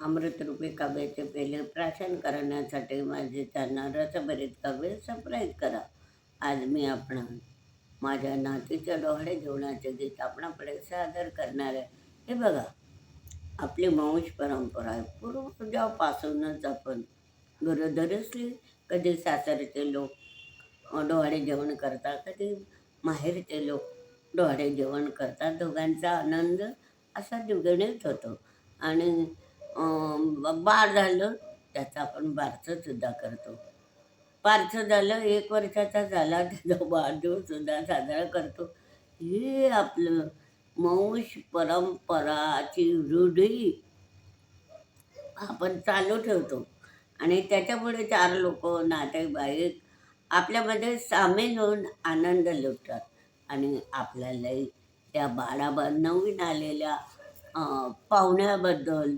अमृतरूपी काव्याचे पहिले प्राशन करण्यासाठी माझे त्यांना रसभरीत काव्य सबस्क्राईब करा. आज मी आपण माझ्या नातीच्या डोहळे जेवणाचे गीत आपणाकडे सादर करणार आहे. हे बघा आपली वंश परंपरा आहे. पूर्वजापासूनच आपण गुरुधरसली कधी सासरचे लोक डोहाळे जेवण करतात कधी माहेरचे लोक डोहाळे जेवण करतात. दोघांचा आनंद असा द्विगुणित होतो. आणि बाळ झालं त्याचा आपण बारसं सुद्धा करतो. बारसं झालं एक वर्षाचा झाला त्याचा वाढदिवस साजरा करतो. हे आपलं मौश परंपराची रूढी आपण चालू ठेवतो. आणि त्याच्यापुढे चार लोक नातेवाईक आपल्यामध्ये सामील होऊन आनंद लुटतात. आणि आपल्यालाही त्या बाळाबा नवीन आलेल्या पाहुण्याबद्दल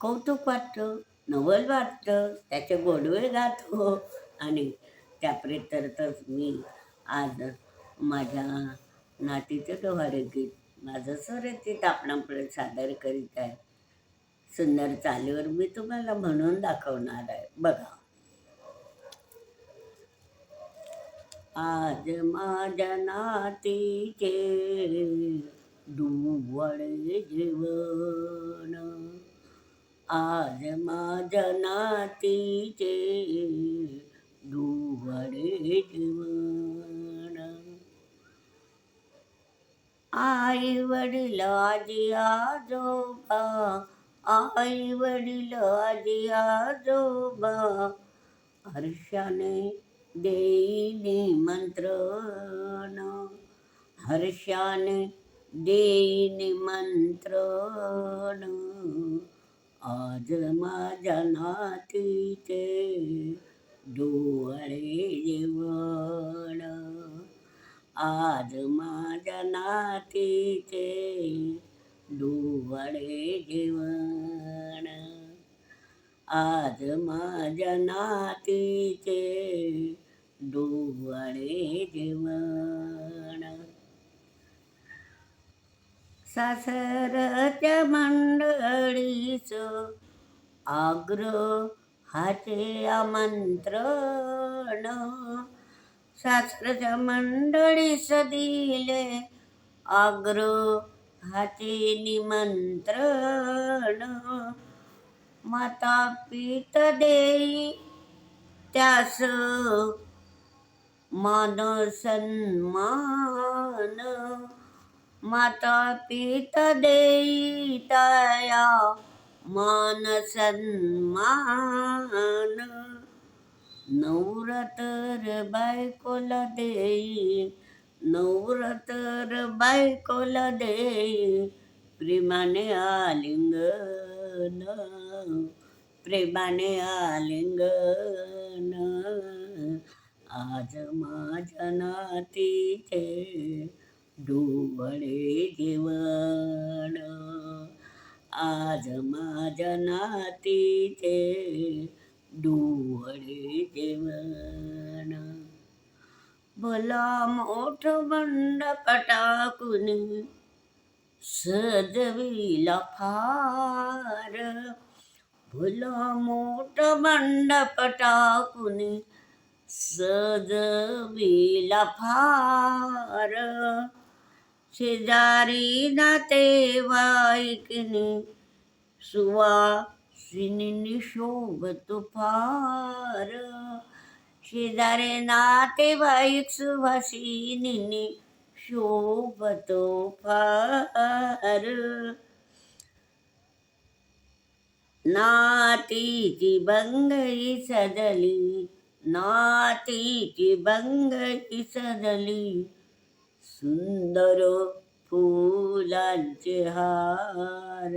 कौतुक वाटतं नवल वाटतं त्याचे गोडवे गातो. आणि त्या तर मी आज माझ्या नातीचे डोहाळे गीत माझं स्वरचित आपणापुढे सादर करीत आहे. सुंदर चालीवर मी तुम्हाला म्हणून दाखवणार आहे. बघा. आज माझ्या नातीचे दुवळे जीवन. आज माझ्या नातीचे दुवळे जीवन. आई वडील आजी आजोबा आई वडील आजी आजोबा हर्षाने देई निमंत्रण हर्षाने देई निमंत्रण आज माझ्या नातीचे डोळे जेवण आज माझ्या नातीचे डोळे जेवण आज माझ्या नातीचे सासरच्या मंडळीच आग्रहाचे आमंत्रण. सासरच्या मंडळीस दिले आग्रहाचे निमंत्रण. माता पित देई त्यास मान सन्मान. माता पित देई तया मान। सन्मान नवरतर बायकोला देई नवरतर बायकोला देई प्रेमाने आलिंगन प्रेमाने आलिंगन। आज माझ्या नातीचे डोळे जेवण आज माझ्या नातीचे डोळे जेवण भला मोठ बंड टाकून सजविला फार. भला मोठ बंड पटाकून सजविला फार. शेजारी नातेवाईकनी सुवासिनी शोभत फार शेजारे नातेवाईक सुवासिनी शोभतो फार नातीची बंगई सजली नातीची बंगई सजली सुंदर फुलांचे हार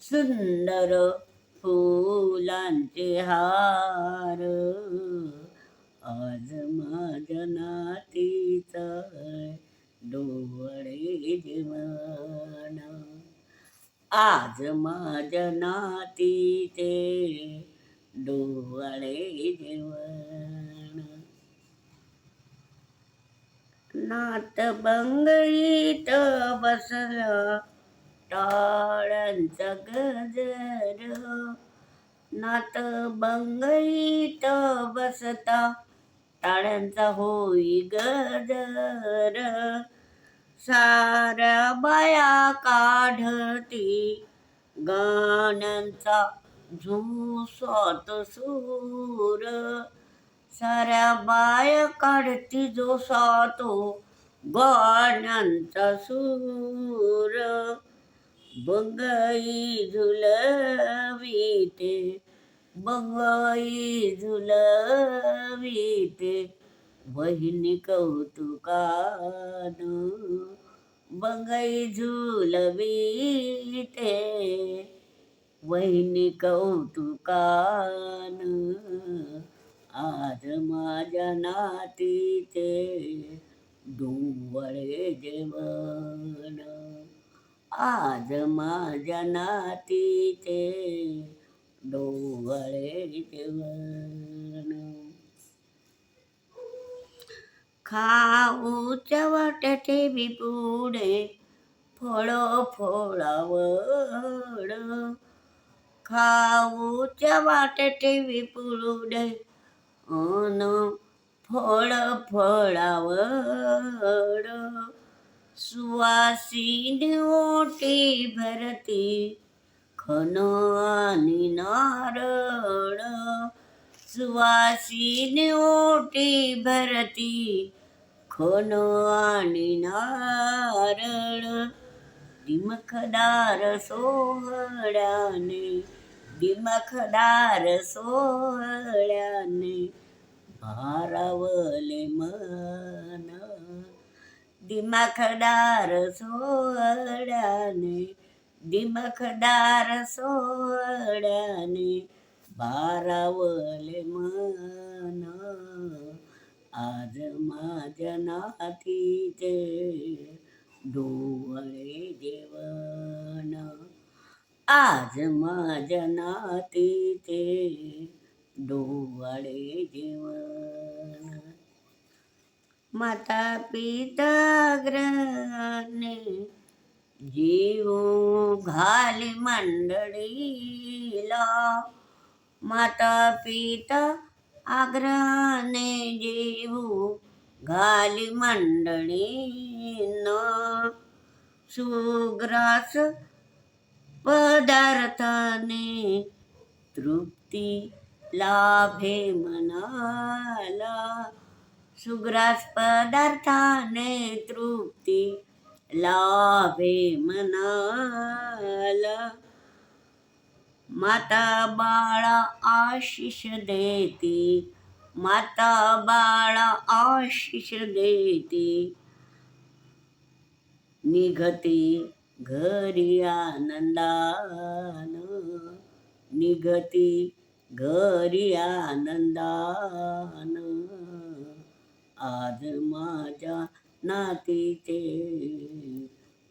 सुंदर फुलांचे हार. आज माझ्या नातीचा डोळे जीवन आज माझ्या नातीचे डोळे जेवण. नात बंगळीत बसला. टाळ्यांचा गजर. नात बंगळीत बसता. टाळ्यांचा होई गजर. साऱ्या बाया काढती. गाण्यांचा झुसात सूर साऱ्या बाय काढती जो सातो. गाण्यांचा सूर. बंगई झुलवीते. बंगई झुलवीते. बहिणी कौतुकान. बंगई झुलवीते. बहिणी कौतुकान. आज माझ्या नातीचे डोवळे जेवण. आज माझ्या नातीचे डोवळे जेवण. खाऊच्या वाट्याचे पुढे फळ फळावड खाऊच्या वाट्याचे पुढे અન ફળ ફળાવડ. સુવાસીન ઓટી ભરતી ખનવાની નારળ સુવાસીન ઓટી ભરતી ખનવાની નારળ દિમખદાર સોહડાને दिमखदार सोहळ्याने भारावले मन. दिमखदार सोहळ्याने दिमखदार सोहळ्याने भारावले मन. आज माझ्या नातीचे डोळे जेवण आज माझ्या नातीचे डोळे जेवण माता पिता ग्रहणे जीव घाली मंडळीला. माता पिता आग्रहाने जीव घाली न सुग्रास पदार्थाने तृप्ती लाभे मनाला. सुग्रास पदार्थाने तृप्ती लाभे मनाला. माता बाळा आशिष देती माता बाळा आशिष देती. निघते घरी आनंदान निगती घरी आनंदान. आज माझ्या नातीचे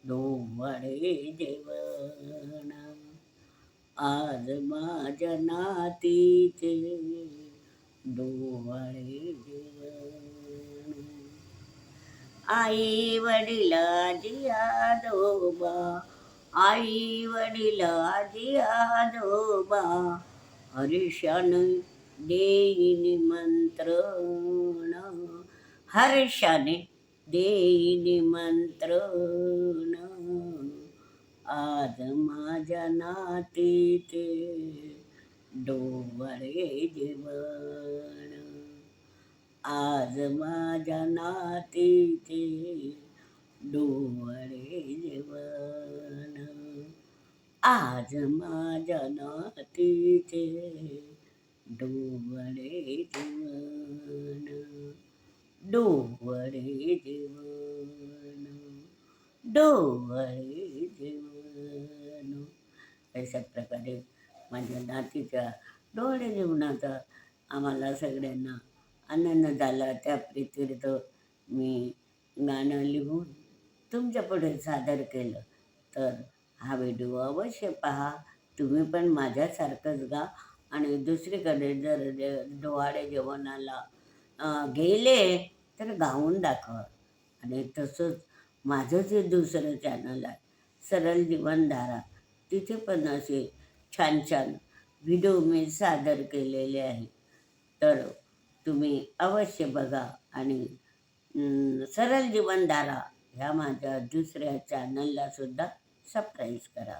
डोंबळे जेवण. आज माझ्या नातीचे डोवाळे जेवण. आई वडिला जिया आजोबा आई वडील आजी आजोबा हर्षान देईन मंत्रण हर्षाने देईन मंत्रण आज माझ्या नातीचे डोवळे जेवण आज माझ्या नातीचे डोळे जेवण. आज माझ्या नातीचे डोवळे जेवण. डोवळे जेवण. डोवळे जेवण. अशा प्रकारे माझ्या नातीच्या डोळे जेवणाचा आम्हाला सगळ्यांना आनंद झाला. त्या प्रीतीर्थ मी गाणं लिहून तुमच्यापुढे सादर केलं. तर हा व्हिडिओ अवश्य पहा. तुम्ही पण माझ्यासारखंच गा. आणि दुसरीकडे जर डोहाळे जेवणाला गेले तर गाऊन दाखवा. आणि तसंच माझं जे दुसरं चॅनल आहे सरळ जीवनधारा तिथे पण असे छान छान व्हिडिओ मी सादर केलेले आहे. तर तुम्ही अवश्य बघा आणि अं, सरळ जीवनधारा ह्या माझ्या दुसऱ्या चॅनलला सुद्धा सबस्क्राईब करा.